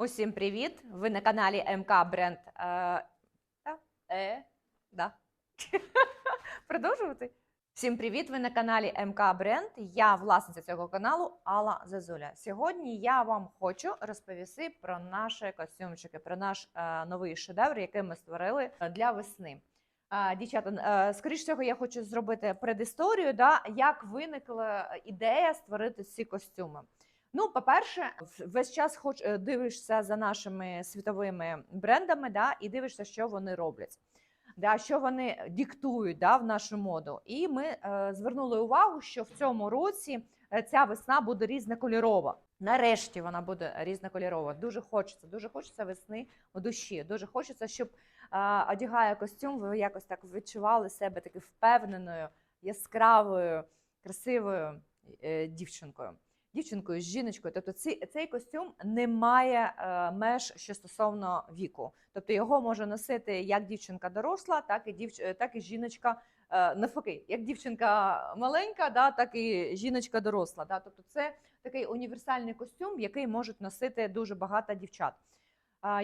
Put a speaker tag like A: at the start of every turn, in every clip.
A: Усім привіт! Ви на каналі МК Бренд. Е, е, да. Продовжувати? Всім привіт! Ви на каналі МК Бренд. Я власниця цього каналу Алла Зазуля. Сьогодні я вам хочу розповісти про наші костюмчики, про наш е, новий шедевр, який ми створили для весни. Е, Дівчата, е, скоріш всього, я хочу зробити предісторію, да, як виникла ідея створити ці костюми. Ну, по-перше, весь час хоч е, дивишся за нашими світовими брендами, да, і дивишся, що вони роблять, да, що вони диктують да, в нашу моду. І ми е, звернули увагу, що в цьому році е, ця весна буде різнокольорова. Нарешті вона буде різнокольорова. Дуже хочеться, дуже хочеться весни у душі. Дуже хочеться, щоб е, одягає костюм, ви якось так відчували себе таки впевненою, яскравою, красивою е, дівчинкою дівчинкою, з жіночкою. Тобто ці, цей костюм не має е, меж що стосовно віку. Тобто його може носити як дівчинка доросла, так і дівч... е, так і жіночка. е, Навпаки, як дівчинка маленька, да, так і жіночка доросла. Да. Тобто це такий універсальний костюм, який можуть носити дуже багато дівчат.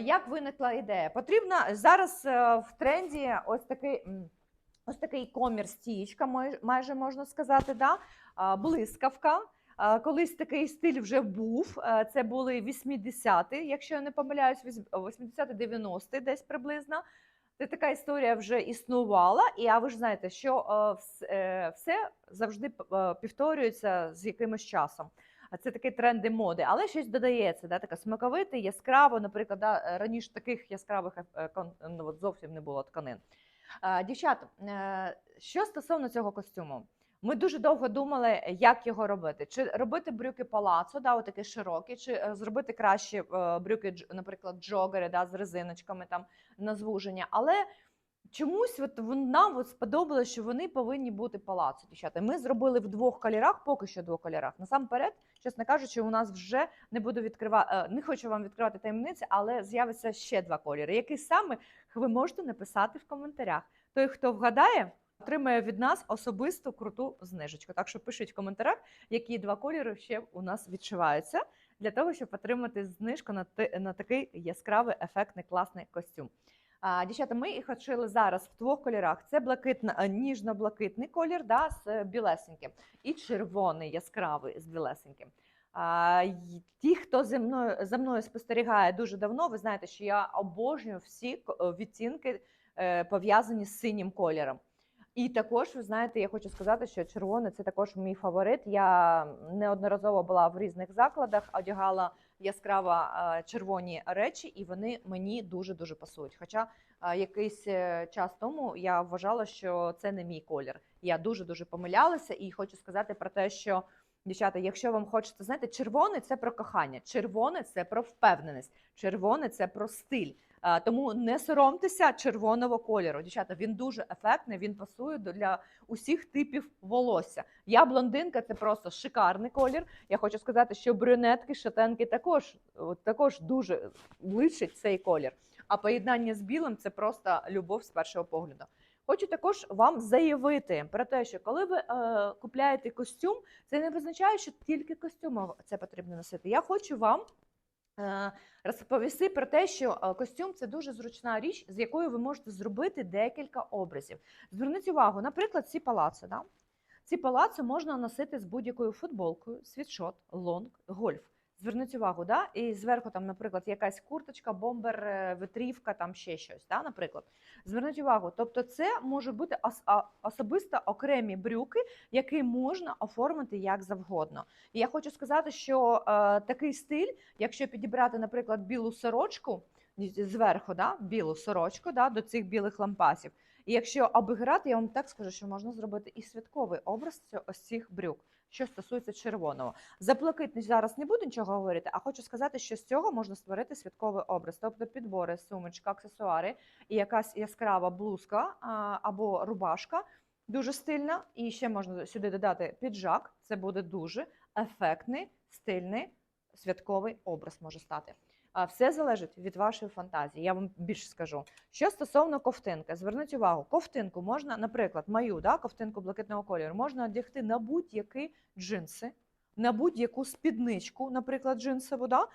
A: Як виникла ідея? Потрібно зараз в тренді ось такий. Ось такий комір стічка, майже можна сказати, да? блискавка. Колись такий стиль вже був. Це були 80-ті, якщо я не помиляюсь, 80-90-ті десь приблизно. Це така історія вже існувала, і а ви ж знаєте, що е, вс- все завжди повторюється з якимось часом. Це такі тренди моди, але щось додається, да, така смаковите, яскраво. Наприклад, да, раніше таких яскравих е, ну, от зовсім не було тканин. Дівчата, е, що стосовно цього костюму, ми дуже довго думали, як його робити. Чи робити брюки палацо, да, отакі широкі, чи е, зробити краще е, брюки, наприклад, джогери да, з резиночками там на звуження. Але чомусь от нам от сподобалося, що вони повинні бути палацо. Дівчата. Ми зробили в двох кольорах, поки що в двох кольорах. Насамперед, чесно кажучи, у нас вже не буду відкривати, не хочу вам відкривати таємниці, але з'явиться ще два кольори. Який саме ви можете написати в коментарях. Той, хто вгадає, отримає від нас особисту круту знижечку. Так що пишіть в коментарях, які два кольори ще у нас відшиваються, для того, щоб отримати знижку на, на такий яскравий, ефектний, класний костюм. А, дівчата, ми їх отшили зараз в двох кольорах: це блакитна, е, ніжно-блакитний колір, да, з білесеньким, і червоний яскравий з білесеньким. А, ті, хто зі мною за мною спостерігає дуже давно, ви знаєте, що я обожнюю всі е, відтінки е, пов'язані з синім кольором. І також ви знаєте, я хочу сказати, що червоне це також мій фаворит. Я неодноразово була в різних закладах, одягала яскраво е, червоні речі, і вони мені дуже дуже пасують. Хоча е, якийсь е, час тому я вважала, що це не мій колір. Я дуже дуже помилялася, і хочу сказати про те, що дівчата, якщо вам хочеться, знаєте, червоний це про кохання, червоне це про впевненість, червоне це про стиль. Е, Тому не соромтеся червоного кольору. Дівчата, він дуже ефектний, він пасує для усіх типів волосся. Я блондинка, це просто шикарний колір. Я хочу сказати, що брюнетки, шатенки також, також дуже личить цей колір. А поєднання з білим це просто любов з першого погляду. Хочу також вам заявити про те, що коли ви е, купляєте костюм, це не визначає, що тільки костюм це потрібно носити. Я хочу вам розповісти про те, що е, костюм це дуже зручна річ, з якою ви можете зробити декілька образів. Зверніть увагу, наприклад, ці палаци. Да? Ці палаци можна носити з будь-якою футболкою, світшот, лонг, гольф. Зверніть увагу, да? і зверху там, наприклад, якась курточка, бомбер, е, витрівка, там ще щось. Да? Наприклад, зверніть увагу, тобто це може бути ос- особисто окремі брюки, які можна оформити як завгодно. І я хочу сказати, що е, такий стиль, якщо підібрати, наприклад, білу сорочку зверху, да? білу сорочку да? до цих білих лампасів. І якщо обіграти, я вам так скажу, що можна зробити і святковий образ ось цих брюк, що стосується червоного. За блакитний зараз не буду нічого говорити, а хочу сказати, що з цього можна створити святковий образ, тобто підбори, сумочка, аксесуари і якась яскрава блузка або рубашка. Дуже стильна, і ще можна сюди додати піджак. Це буде дуже ефектний, стильний святковий образ може стати. Все залежить від вашої фантазії. Я вам більше скажу. Що стосовно ковтинки, зверніть увагу, ковтинку можна, наприклад, мою да, ковтинку блакитного кольору, можна одягти на будь-які джинси, на будь-яку спідничку, наприклад, джинсову, да,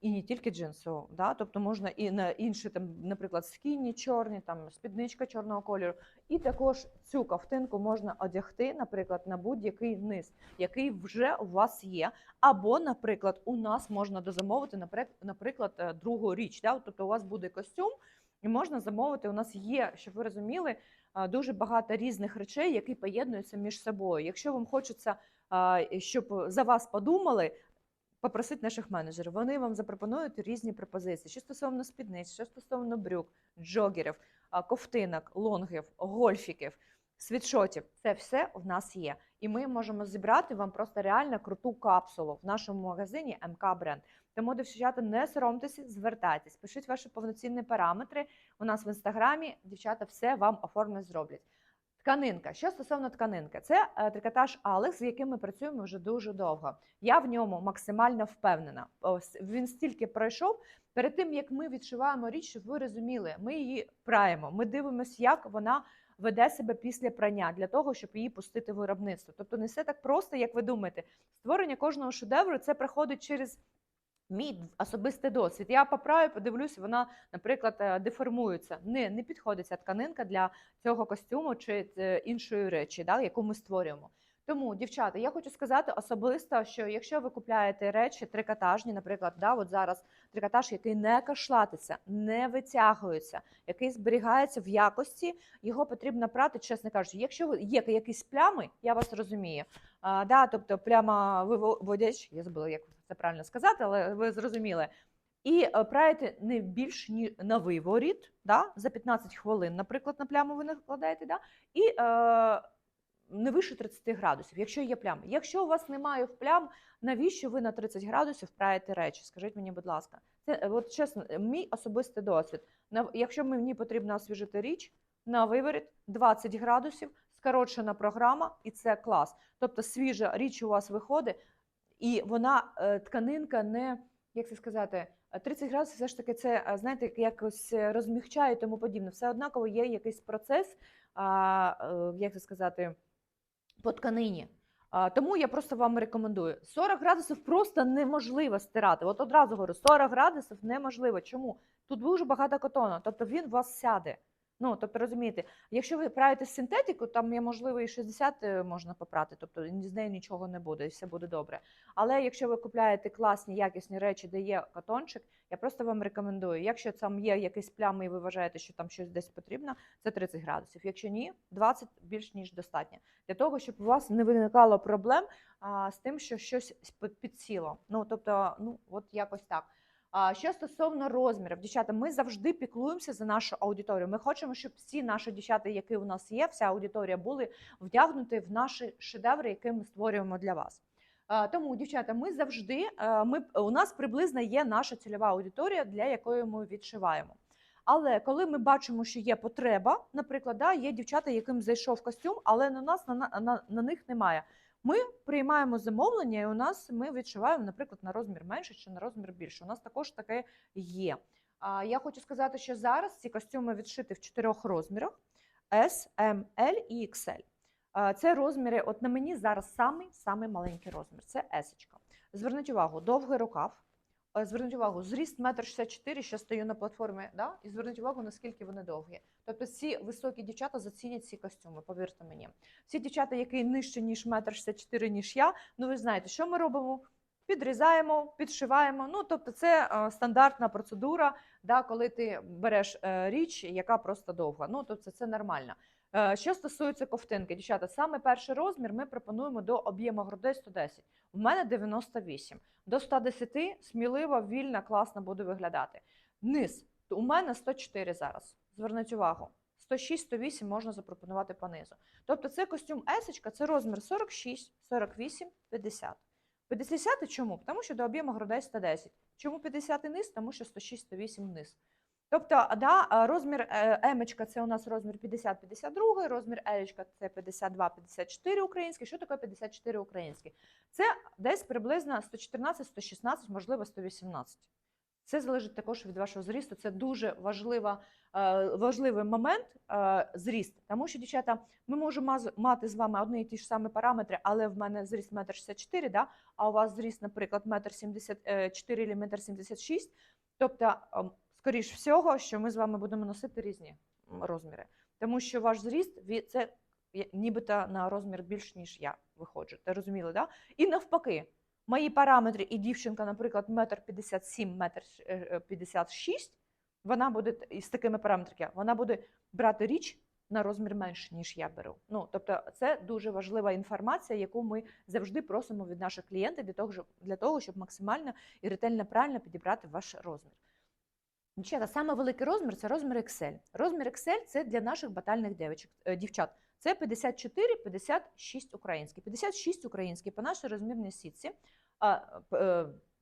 A: І не тільки джинсову, да? тобто можна і на інші, там, наприклад, скіні чорні, там спідничка чорного кольору. І також цю ковтинку можна одягти, наприклад, на будь-який низ, який вже у вас є. Або, наприклад, у нас можна дозамовити, наприк- наприклад, е, другу річ. Да? Тобто у вас буде костюм, і можна замовити. У нас є, щоб ви розуміли, е, дуже багато різних речей, які поєднуються між собою. Якщо вам хочеться, е, щоб за вас подумали. Попросіть наших менеджерів, вони вам запропонують різні пропозиції, що стосовно спідниць, що стосовно брюк, джогерів, ковтинок, лонгів, гольфіків, світшотів. Це все в нас є. І ми можемо зібрати вам просто реально круту капсулу в нашому магазині МК Бренд. Тому, дівчата, не соромтеся, звертайтесь, пишіть ваші повноцінні параметри. У нас в інстаграмі дівчата все вам оформлять, зроблять. Тканинка. Що стосовно тканинки, це е, трикотаж Алекс, з яким ми працюємо вже дуже довго. Я в ньому максимально впевнена. Ось він стільки пройшов. Перед тим як ми відшиваємо річ, щоб ви розуміли, ми її праємо. Ми дивимося, як вона веде себе після прання для того, щоб її пустити в виробництво. Тобто не все так просто, як ви думаєте. Створення кожного шедевру це проходить через. Мій особистий досвід. Я поправлю, подивлюсь, вона, наприклад, е, деформується. Не, не підходить ця тканинка для цього костюму чи е, іншої речі, да, яку ми створюємо. Тому, дівчата, я хочу сказати особисто, що якщо ви купляєте речі трикотажні, наприклад, да, от зараз трикотаж, який не кашлатиться, не витягується, який зберігається в якості, його потрібно прати, чесно кажучи. Якщо є якісь плями, я вас розумію. А, да, тобто пляма виводяч, я забула, як це правильно сказати, але ви зрозуміли. І е, праєте не більш ні на виворіт, да, за 15 хвилин, наприклад, на пляму ви накладаєте, да, і е, не вище 30 градусів, якщо є плями. Якщо у вас немає в плям, навіщо ви на 30 градусів праєте речі? Скажіть мені, будь ласка, це е, от чесно, мій особистий досвід. Якщо мені потрібно освіжити річ, на виворіт 20 градусів, скорочена програма, і це клас. Тобто свіжа річ у вас виходить, і вона е, тканинка не як це сказати, е, 30 градусів все ж таки це, е, знаєте, якось е, розмягчає і тому подібне. Все однаково є якийсь процес, е, як це сказати, по тканині. Тому я просто вам рекомендую. 40 градусів просто неможливо стирати. От одразу говорю, 40 градусів неможливо. Чому? Тут дуже багато котону, тобто він у вас сяде. Ну, тобто, розумієте, якщо ви праєте синтетику, там є можливо і 60 е, можна попрати, тобто з нею нічого не буде, і все буде добре. Але якщо ви купляєте класні, якісні речі, де є катончик, я просто вам рекомендую. Якщо там є якісь плями, і ви вважаєте, що там щось десь потрібно, це 30 градусів. Якщо ні, 20 більш ніж достатньо. Для того, щоб у вас не виникало проблем а, з тим, що щось під- підсіло. Ну тобто, ну от якось так. Що стосовно розмірів, дівчата, ми завжди піклуємося за нашу аудиторію. Ми хочемо, щоб всі наші дівчата, які у нас є, вся аудиторія, були вдягнуті в наші шедеври, які ми створюємо для вас. Тому, дівчата, ми завжди ми у нас приблизно є наша цільова аудиторія, для якої ми відшиваємо. Але коли ми бачимо, що є потреба, наприклад, да, є дівчата, яким зайшов костюм, але на нас на, на, на них немає. Ми приймаємо замовлення, і у нас ми відшиваємо, наприклад, на розмір менше чи на розмір більше. У нас також таке є. Я хочу сказати, що зараз ці костюми відшиті в чотирьох розмірах: S, M, L і XL. Це розміри. От на мені зараз самий самий маленький розмір. Це S. Зверніть увагу, довгий рукав. Е, Зверніть увагу, зріст 1,64 м, що стою на платформі, да? і зверніть увагу, наскільки вони довгі. Тобто ці високі дівчата зацінять ці костюми, повірте мені. Всі дівчата, які нижче, ніж 1,64 м, ніж я, ну ви знаєте, що ми робимо? Підрізаємо, підшиваємо. Ну, тобто, це е, стандартна процедура, да, коли ти береш е, річ, яка просто довга. Ну, тобто це нормально. Е, що стосується ковтинки, дівчата, саме перший розмір ми пропонуємо до об'єму грудей 110. У мене 98. До 110 сміливо, вільно, класно буде виглядати. Низ у мене 104 зараз. Зверніть увагу. 106-108 можна запропонувати по низу. Тобто це костюм есечка, це розмір 46, 48, 50. 50 чому? Тому що до об'єму грудей 110. Чому 50 низ? Тому що 106-108 низ. Тобто, да, розмір е, емочка це у нас розмір 50-52, розмір елечка це 52-54 український. Що таке 54 український? Це десь приблизно 114-116, можливо, 118. Це залежить також від вашого зрісту. Це дуже важлива, е, важливий момент е, зріст. Тому що, дівчата, ми можемо мати з вами одні і ті ж самі параметри, але в мене зріст 1,64 м, да? а у вас зріст, наприклад, 1,74 м або 1,76 м. Тобто, ем, скоріш всього, що ми з вами будемо носити різні розміри. Тому що ваш зріст це нібито на розмір більш, ніж я виходжу. Ти розуміли, да? І навпаки, мої параметри і дівчинка, наприклад, метр 57, метр е, 56, вона буде із такими параметрами, вона буде брати річ на розмір менше, ніж я беру. Ну, тобто, це дуже важлива інформація, яку ми завжди просимо від наших клієнтів для того, щоб максимально і ретельно правильно підібрати ваш розмір. Дівчата, саме великий розмір це розмір XL. Розмір XL це для наших батальних дівчат. е, дівчат. Це 54-56 український. 56 український по нашій розмірній сітці.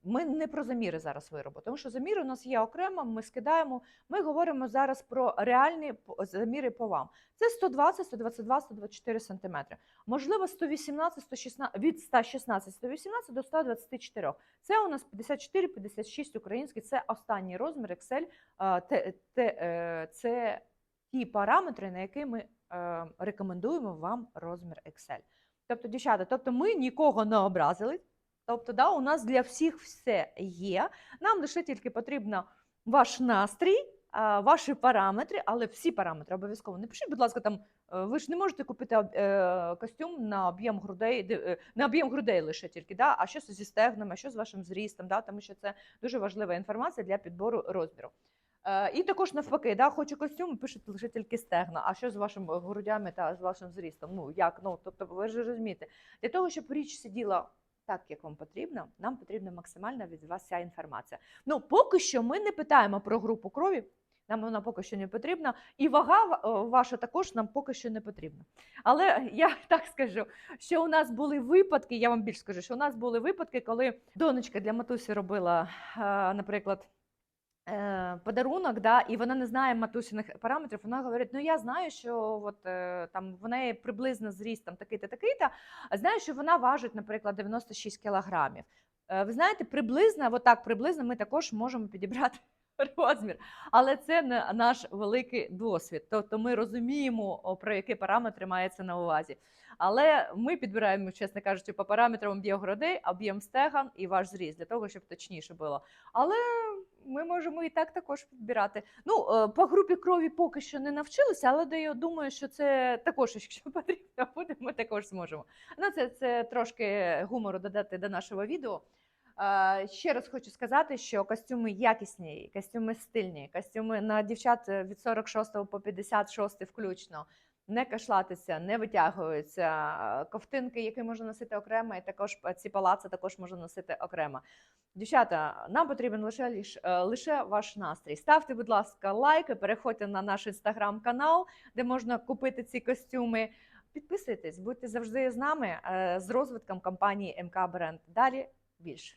A: Е, Ми не про заміри зараз виробу, тому що заміри у нас є окремо, ми скидаємо. Ми говоримо зараз про реальні заміри по вам. Це 120, 122, 124 см. Можливо, 118, 116, від 116, 118 до 124. Це у нас 54-56 український, це останній розмір Excel. Те- те- е, Це ті параметри, на які ми е, рекомендуємо вам розмір Excel. Тобто, дівчата, тобто ми нікого не образили. Тобто, да, у нас для всіх все є. Нам лише тільки потрібно ваш настрій, ваші параметри, але всі параметри обов'язково. Не пишіть, будь ласка, там е, ви ж не можете купити е, костюм на об'єм грудей, е, на об'єм грудей лише тільки, да, а що зі стегнами, а що з вашим зрістом, да, тому що це дуже важлива інформація для підбору розміру. І також навпаки, да, хочу костюм, пишете лише тільки стегна. А що з вашими грудями та з вашим зрістом? Ну як? Ну тобто, ви ж розумієте, для того, щоб річ сиділа так, як вам потрібно, нам потрібна максимальна від вас ця інформація. Ну, поки що ми не питаємо про групу крові. Нам вона поки що не потрібна, і вага е, ваша також нам поки що не потрібна. Але я так скажу, що у нас були випадки. Я вам більш скажу, що у нас були випадки, коли донечка для матусі робила, е, наприклад, подарунок, да, і вона не знає матусяних параметрів. Вона говорить: ну я знаю, що от, е, там в неї приблизно зріст там такий-то, такий-то, а знаю, що вона важить, наприклад, 96 кілограмів. Е, Ви знаєте, приблизно, отак приблизно ми також можемо підібрати розмір. Але це не наш великий досвід. Тобто ми розуміємо, про які параметри мається на увазі. Але ми підбираємо, чесно кажучи, по параметрам об'єм грудей, об'єм стеган і ваш зріст для того, щоб точніше було. Але ми можемо і так також підбирати. Ну, е, по групі крові поки що не навчилися, але я думаю, що це також, якщо потрібно буде, ми також зможемо. Ну, це, це трошки гумору додати до нашого відео. Е, Ще раз хочу сказати, що костюми якісні, костюми стильні, костюми на дівчат е, від 46 по 56 включно. Не кашлатися, не витягуються. Е, Ковтинки, які можна носити окремо, і також ці палаци також можна носити окремо. Дівчата, нам потрібен лише лиш- лише ваш настрій. Ставте, будь ласка, лайки, переходьте на наш інстаграм-канал, де можна купити ці костюми. Підписуйтесь, будьте завжди з нами з розвитком компанії МК Бренд. Далі більше.